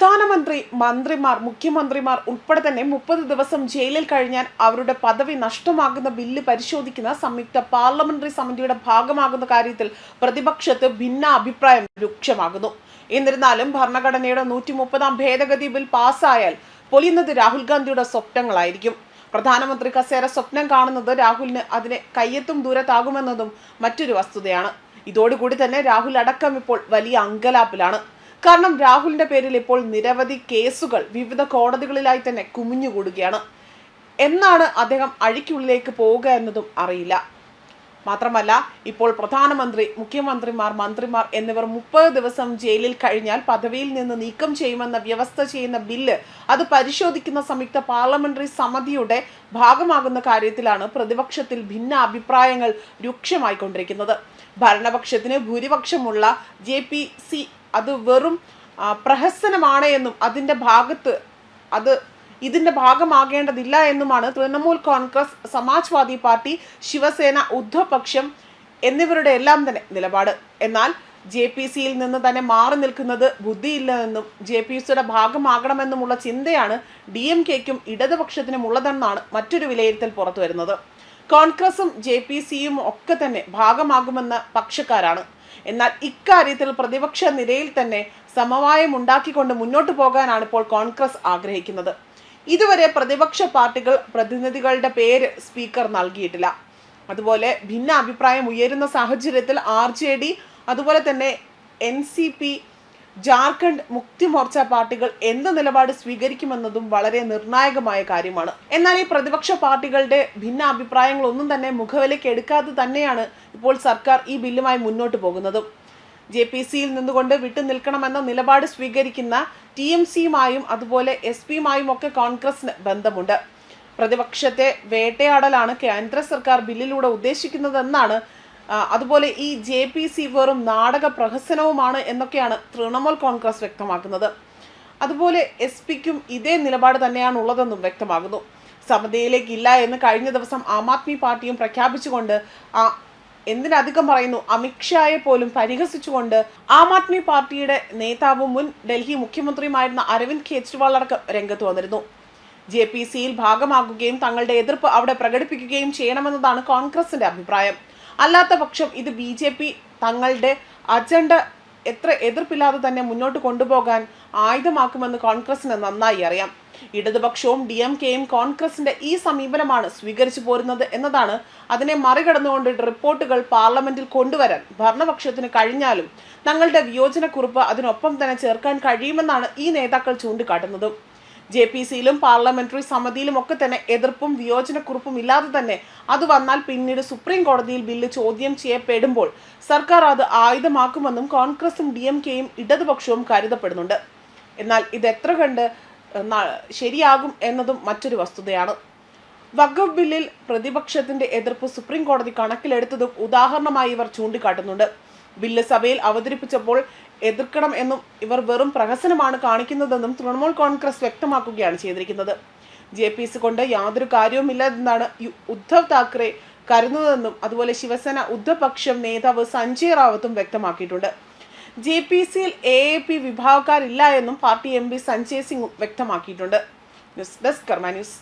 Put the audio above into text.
പ്രധാനമന്ത്രി മന്ത്രിമാർ മുഖ്യമന്ത്രിമാർ ഉൾപ്പെടെ തന്നെ മുപ്പത് ദിവസം ജയിലിൽ കഴിഞ്ഞാൽ അവരുടെ പദവി നഷ്ടമാകുന്ന ബില്ല് പരിശോധിക്കുന്ന സംയുക്ത പാർലമെന്ററി സമിതിയുടെ ഭാഗമാകുന്ന കാര്യത്തിൽ പ്രതിപക്ഷത്ത് ഭിന്ന അഭിപ്രായം രൂക്ഷമാകുന്നു. എന്നിരുന്നാലും ഭരണഘടനയുടെ നൂറ്റി മുപ്പതാം ഭേദഗതി ബിൽ പാസ്സായാൽ പൊലിയുന്നത് രാഹുൽ ഗാന്ധിയുടെ സ്വപ്നങ്ങളായിരിക്കും. പ്രധാനമന്ത്രി കസേര സ്വപ്നം കാണുന്നത് രാഹുലിന് അതിനെ കയ്യെത്തും ദൂരത്താകുമെന്നതും മറ്റൊരു വസ്തുതയാണ്. ഇതോടുകൂടി തന്നെ രാഹുൽ അടക്കം ഇപ്പോൾ വലിയ അങ്കലാപ്പിലാണ്. കാരണം രാഹുലിന്റെ പേരിൽ ഇപ്പോൾ നിരവധി കേസുകൾ വിവിധ കോടതികളിലായി തന്നെ കുമിഞ്ഞുകൂടുകയാണ്. എന്നാണ് അദ്ദേഹം അഴിക്കുള്ളിലേക്ക് പോവുക എന്നതും അറിയില്ല. മാത്രമല്ല ഇപ്പോൾ പ്രധാനമന്ത്രി മുഖ്യമന്ത്രിമാർ മന്ത്രിമാർ എന്നിവർ മുപ്പത് ദിവസം ജയിലിൽ കഴിഞ്ഞാൽ പദവിയിൽ നിന്ന് നീക്കം ചെയ്യുമെന്ന വ്യവസ്ഥ ചെയ്യുന്ന ബില്ല് അത് പരിശോധിക്കുന്ന സംയുക്ത പാർലമെന്ററി സമിതിയുടെ ഭാഗമാകുന്ന കാര്യത്തിലാണ് പ്രതിപക്ഷത്തിൽ ഭിന്ന അഭിപ്രായങ്ങൾ രൂക്ഷമായിക്കൊണ്ടിരിക്കുന്നത്. ഭരണപക്ഷത്തിന് ഭൂരിപക്ഷമുള്ള ജെ പി സി അത് വെറും പ്രഹസനമാണ് എന്നും അതിന്റെ ഭാഗത്ത് അത് ഇതിന്റെ ഭാഗമാകേണ്ടതില്ല എന്നുമാണ് തൃണമൂൽ കോൺഗ്രസ് സമാജ്വാദി പാർട്ടി ശിവസേന ഉദ്ധവ് പക്ഷം എന്നിവരുടെ എല്ലാം തന്നെ നിലപാട്. എന്നാൽ ജെ പി സിയിൽ നിന്ന് തന്നെ മാറി നിൽക്കുന്നത് ബുദ്ധിയില്ലെന്നും ജെ പി സിയുടെ ഭാഗമാകണമെന്നുമുള്ള ചിന്തയാണ് ഡി എം കെക്കും ഇടതുപക്ഷത്തിനും ഉള്ളതെന്നാണ് മറ്റൊരു വിലയിരുത്തൽ പുറത്തു വരുന്നത് കോൺഗ്രസും ജെ പി സിയും ഒക്കെ തന്നെ ഭാഗമാകുമെന്ന പക്ഷക്കാരാണ്. എന്നാൽ ഇക്കാര്യത്തിൽ പ്രതിപക്ഷ നിരയിൽ തന്നെ സമവായം ഉണ്ടാക്കിക്കൊണ്ട് മുന്നോട്ട് പോകാനാണ് ഇപ്പോൾ കോൺഗ്രസ് ആഗ്രഹിക്കുന്നത്. ഇതുവരെ പ്രതിപക്ഷ പാർട്ടികൾ പ്രതിനിധികളുടെ പേര് സ്പീക്കർ നൽകിയിട്ടില്ല. അതുപോലെ ഭിന്ന അഭിപ്രായം ഉയരുന്ന സാഹചര്യത്തിൽ ആർ ജെ ഡി അതുപോലെ തന്നെ N C P Jharkhand Mukti Morcha പാർട്ടികൾ എന്ത് നിലപാട് സ്വീകരിക്കുമെന്നതും വളരെ നിർണായകമായ കാര്യമാണ്. എന്നാൽ ഈ പ്രതിപക്ഷ പാർട്ടികളുടെ ഭിന്ന അഭിപ്രായങ്ങളൊന്നും തന്നെ മുഖവിലേക്ക് എടുക്കാതെ തന്നെയാണ് ഇപ്പോൾ സർക്കാർ ഈ ബില്ലുമായി മുന്നോട്ട് പോകുന്നതും. ജെ പി സിയിൽ നിന്നുകൊണ്ട് വിട്ടു നിൽക്കണമെന്ന നിലപാട് സ്വീകരിക്കുന്ന ടി എം സിയുമായും അതുപോലെ എസ് പിയുമായും ഒക്കെ കോൺഗ്രസിന് ബന്ധമുണ്ട്. പ്രതിപക്ഷത്തെ വേട്ടയാടലാണ് കേന്ദ്ര സർക്കാർ ബില്ലിലൂടെ ഉദ്ദേശിക്കുന്നതെന്നാണ് അതുപോലെ ഈ ജെ പി സി വെറും നാടക പ്രഹസനവുമാണ് എന്നൊക്കെയാണ് തൃണമൂൽ കോൺഗ്രസ് വ്യക്തമാക്കുന്നത്. അതുപോലെ എസ് പിക്കും ഇതേ നിലപാട് തന്നെയാണ് ഉള്ളതെന്നും വ്യക്തമാകുന്നു. സമിതിയിലേക്കില്ല എന്ന് കഴിഞ്ഞ ദിവസം ആം ആദ്മി പാർട്ടിയും പ്രഖ്യാപിച്ചുകൊണ്ട് ആ എന്തിനധികം പറയുന്നു അമിത്ഷായെ പോലും പരിഹസിച്ചുകൊണ്ട് ആം ആദ്മി പാർട്ടിയുടെ നേതാവും മുൻ ഡൽഹി മുഖ്യമന്ത്രിയുമായിരുന്ന അരവിന്ദ് കെജ്രിവാൾ അടക്കം രംഗത്ത് വന്നിരുന്നു. ജെ പി സിയിൽ ഭാഗമാകുകയും തങ്ങളുടെ എതിർപ്പ് അവിടെ പ്രകടിപ്പിക്കുകയും ചെയ്യണമെന്നതാണ് കോൺഗ്രസിന്റെ അഭിപ്രായം. അല്ലാത്ത പക്ഷം ഇത് ബി ജെ പി തങ്ങളുടെ അജണ്ട എത്ര എതിർപ്പില്ലാതെ തന്നെ മുന്നോട്ട് കൊണ്ടുപോകാൻ ആയുധമാക്കുമെന്ന് കോൺഗ്രസിന് നന്നായി അറിയാം. ഇടതുപക്ഷവും ഡി എം കെയും കോൺഗ്രസിന്റെ ഈ സമീപനമാണ് സ്വീകരിച്ചു പോരുന്നത് എന്നതാണ് അതിനെ മറികടന്നുകൊണ്ട് റിപ്പോർട്ടുകൾ പാർലമെന്റിൽ കൊണ്ടുവരാൻ ഭരണപക്ഷത്തിന് കഴിഞ്ഞാലും തങ്ങളുടെ വിയോജനക്കുറിപ്പ് അതിനൊപ്പം തന്നെ ചേർക്കാൻ കഴിയുമെന്നാണ് ഈ നേതാക്കൾ ചൂണ്ടിക്കാട്ടുന്നത്. ജെ പി സിയിലും പാർലമെന്ററി സമിതിയിലും ഒക്കെ തന്നെ എതിർപ്പും വിയോജനക്കുറിപ്പും ഇല്ലാതെ തന്നെ അത് വന്നാൽ പിന്നീട് സുപ്രീം കോടതിയിൽ ബില്ല് ചോദ്യം ചെയ്യപ്പെടുമ്പോൾ സർക്കാർ അത് ആയുധമാക്കുമെന്നും കോൺഗ്രസും ഡി എം കെയും ഇടതുപക്ഷവും കരുതപ്പെടുന്നുണ്ട്. എന്നാൽ ഇത് എത്ര കണ്ട് ശരിയാകും എന്നതും മറ്റൊരു വസ്തുതയാണ്. വഖഫ് ബില്ലിൽ പ്രതിപക്ഷത്തിന്റെ എതിർപ്പ് സുപ്രീം കോടതി കണക്കിലെടുത്തതും ഉദാഹരണമായി ഇവർ ചൂണ്ടിക്കാട്ടുന്നുണ്ട്. ബില്ല് സഭയിൽ അവതരിപ്പിച്ചപ്പോൾ എതിർക്കണം എന്നും ഇവർ വെറും പ്രഹസനമാണ് കാണിക്കുന്നതെന്നും തൃണമൂൽ കോൺഗ്രസ് വ്യക്തമാക്കുകയാണ് ചെയ്തിരിക്കുന്നത്. ജെ പി സി കൊണ്ട് യാതൊരു കാര്യവുമില്ല എന്നാണ് ഉദ്ധവ് താക്കറെ കരുതുന്നതെന്നും അതുപോലെ ശിവസേന ഉദ്ധപക്ഷം നേതാവ് സഞ്ജയ് റാവത്തും വ്യക്തമാക്കിയിട്ടുണ്ട്. ജെ പി സിയിൽ എ എ പി വിഭാഗക്കാരില്ല എന്നും party M P Sanjay Singh വ്യക്തമാക്കിയിട്ടുണ്ട്. News desk Karma news.